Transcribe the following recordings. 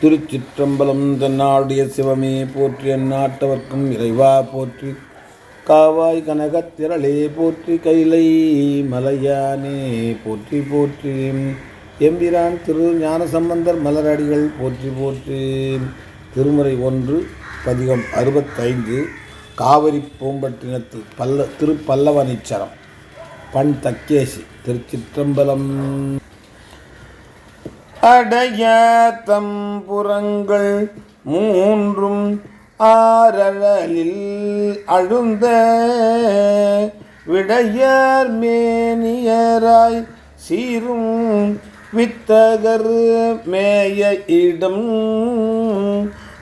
திருச்சிற்றம்பலம் தன்னாளுடைய சிவமே போற்றி அந்நாட்டவர்க்கும் இறைவா போற்றி. காவாய் கனகத்திரளே போற்றி கைலை மலையானே போற்றி போற்றி. எம்பிரான் திரு ஞானசம்பந்தர் மலரடிகள் போற்றி போற்றி. திருமுறை ஒன்று பதிகம் அறுபத்தைந்து காவிரி பூம்பட்டினத்து பல்ல திருப்பல்லவனிச்சரம் பண் தக்கேசி திருச்சிற்றம்பலம். அடைய தம்புறங்கள் மூன்றும் ஆரழலில் அழுந்த. விடையார் மேனியராய் சீரும் வித்தகர் மேய இடம்.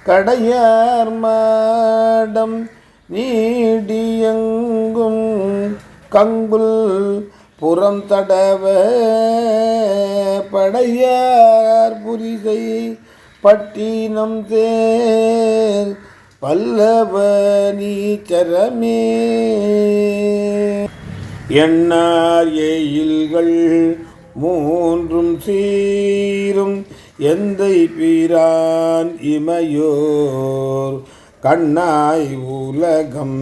கடையார் மாடம் நீடியங்கும் கங்குல் புறம் தடவ படையார் புரிசை பட்டினம் தேர் பல்லவ நீச்சரமே. எண்ணார் எயில்கள் மூன்றும் சீரும் எந்தை பிரான் இமையோர் கண்ணாய் உலகம்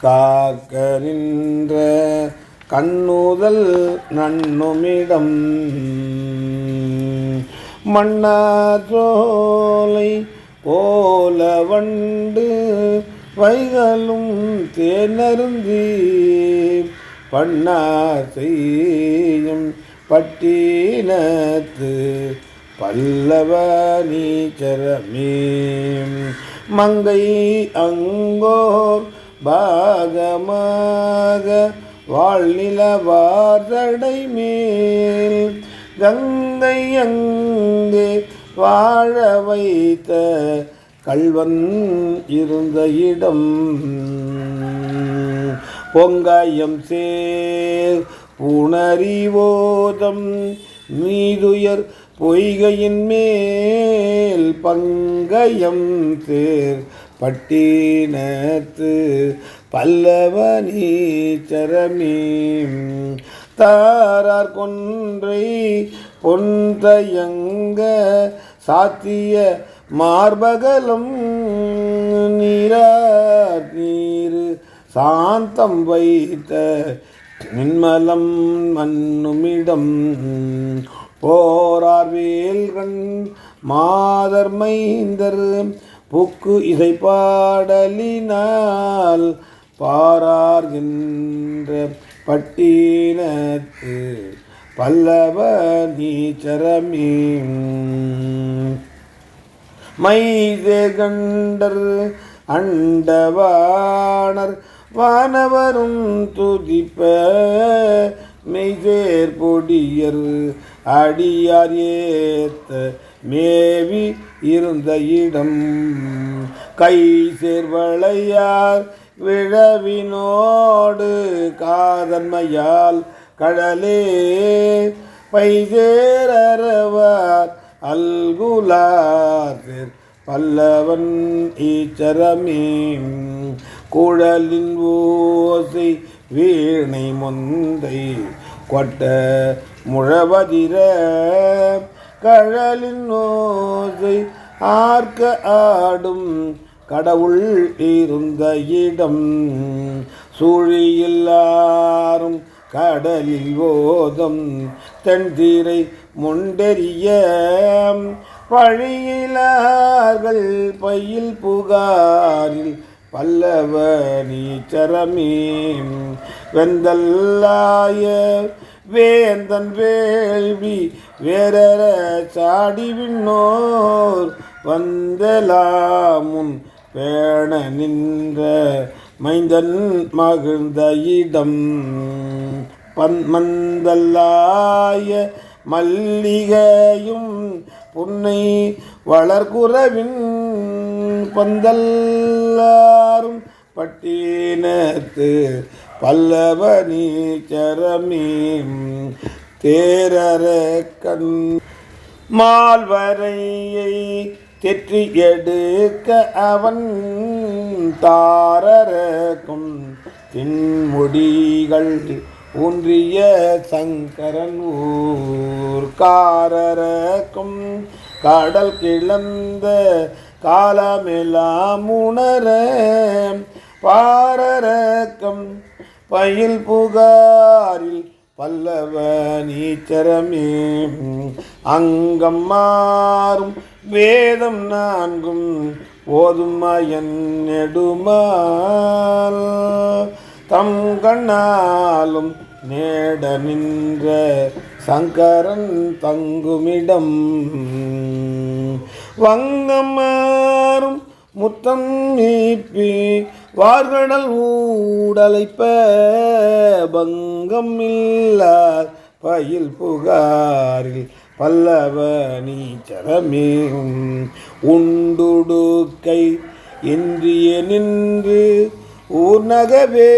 காக்க நின்ற கண்ணுதல் நன்னுமிடம் மன்னார்சோலை போல வண்டு வைகளும் தேனருந்தி பண்ணார் செய்யும் பட்டினத்து பல்லவ நீச்சரமே. மங்கை அங்கோர் பாகமாக வாழ்நிலவார்தடை மேல் கங்கை அங்கே வாழ வைத்த கல்வன் இருந்த இடம். பொங்காயம் சேர் புணரிவோதம் மீதுயர் பொய்கையின் மேல் பங்கயம் சேர் பட்டினத்து பல்லவனீச்சரமே தாரார் கொன்றை பொன்தயங்க சாத்திய மார்பகலம் நீரார் நீர் சாந்தம் வைத்த மின்மலம் மண்ணுமிடம். போரார் வேல்கண் மாதர் மைந்தர் புக்கு இசை பாடலினால் பாரார்கின்ற பட்டினத்து பல்லவ நீச்சரமே மைதே கண்டர் அண்டவாணர் வானவரும் துதிப்ப மெய்தேர் பொடியர் அடியார் ஏத்த மேவி இருந்த இடம். கை சேர்வளையார் விழவினோடு காதன்மையால் கடலே பைசேரவார் அல்குலார் பல்லவன் ஈச்சரமே குழலின் ஓசை வீணை முந்தை கொட்ட முழவதிர. கழலின் ஓசை ஆர்க்க ஆடும் கடவுள் இருந்த இடம். சூழியில்லாரும் கடலில் ஓதம் தென்தீரை முண்டெறிய பழியிலார்கள் பையில் புகாரில் பல்லவ நீச்சரமே வெந்தல்லாய வேந்தன் வேள்வி வேறர சாடி விண்ணோர் வந்தலாமுன் பேண நின்ற மைந்தன் மகிழ்ந்த இடம். பன்மந்தல்லாய மல்லிகையும் புன்னை வளர்குறவின் பந்தல்லாரும் பட்டினத்து பல்லவ நீச்சரமே. தேரர கண் மால்வரையை தெற்றி எடுக்க அவன் தாரரக்கும் தின்முடிகள் ஊன்றிய சங்கரன் ஊர்காரரக்கும் கடல் கிளந்த காலமெல்லாம் உணர பாரரக்கம் பயில் புகாரில் பல்லவ நீச்சரமே அங்கம் மாறும் வேதம் நான்கும் ஓதுமயன் நெடுமால். தம் கண்ணாலும் நேட நின்ற சங்கரன் தங்குமிடம். வங்கம் மாறும் முத்தம் நீப்பி வார்கடல் ஊடலைப்ப பங்கம் இல்லார் பயில் புகாரில் பல்லவ நீச்சரமே. உண்டுடுக்கை இன்றிய நின்று ஊர்நகவே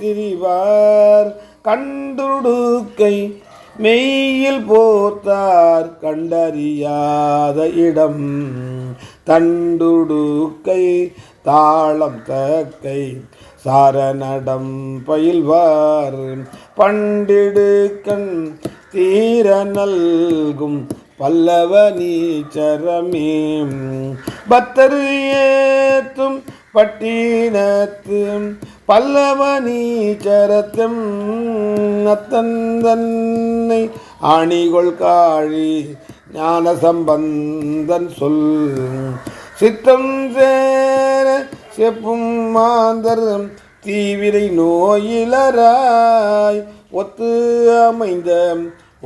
திரிவார். கண்டுடுக்கை மெய்யில் போத்தார் கண்டறியாத இடம். தண்டுடுக்கை தாளம் தக்கை சாரணடம் பயில்வார். பண்டிடுக்கண் தீர நல்கும் பல்லவ நீச்சரமே. பத்தர் ஏத்தும் பட்டினத்து பல்லவ நீச்சரத்தும் அத்தந்தன்னை ஆணிகொள் காழி ஞான சம்பந்தன் சொல். சித்தம் சேர செப்பும் மாந்தர் தீவிரை நோயிலராய் ஒத்து அமைந்த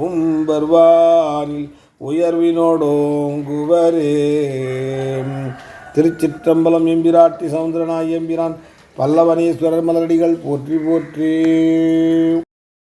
உம்பர்வானில் உயர்வினோடோங்குவரே. திருச்சிற்றம்பலம் எம்பிராட்டி சவுந்தரனாய் எம்பிரான் பல்லவனேஸ்வரர் மலரடிகள் போற்றி போற்றி.